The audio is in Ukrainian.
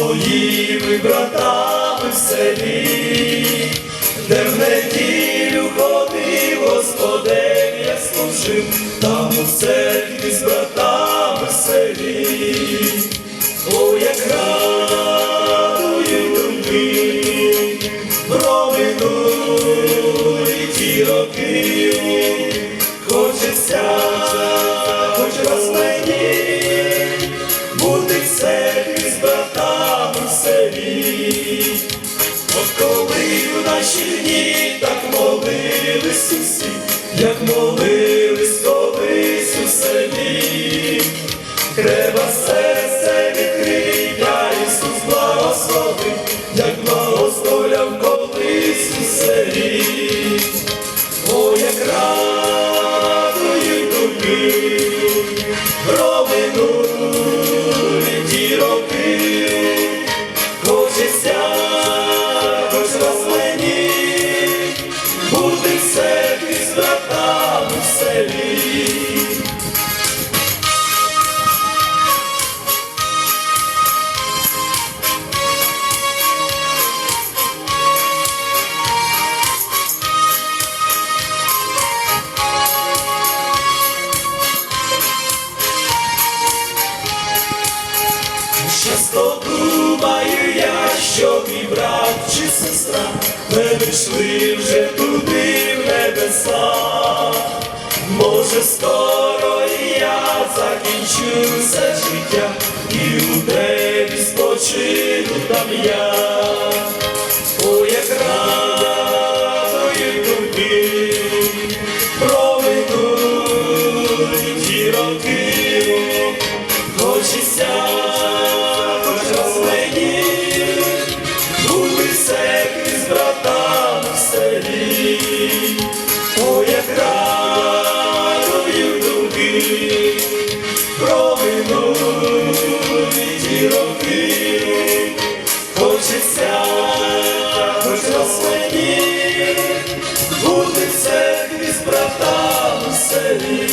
моїми братами в селі, де в неділю ходив, Господем я служив, там у церкві з братами в селі. О, як радує думки, про ті роки, От коли в наші дні так молились усі, як молились колись у селі, треба серце відкрити, Ісус благословив, як благословляв колись у селі. О, як радують думки, про минулі ті роки, хочеться, Часто думаю я, що мій чи сестра не пішли вже туди в небеса. Може, скоро я закінчу життя, і у тебе спочину там я. Бути всех і справ там у селі.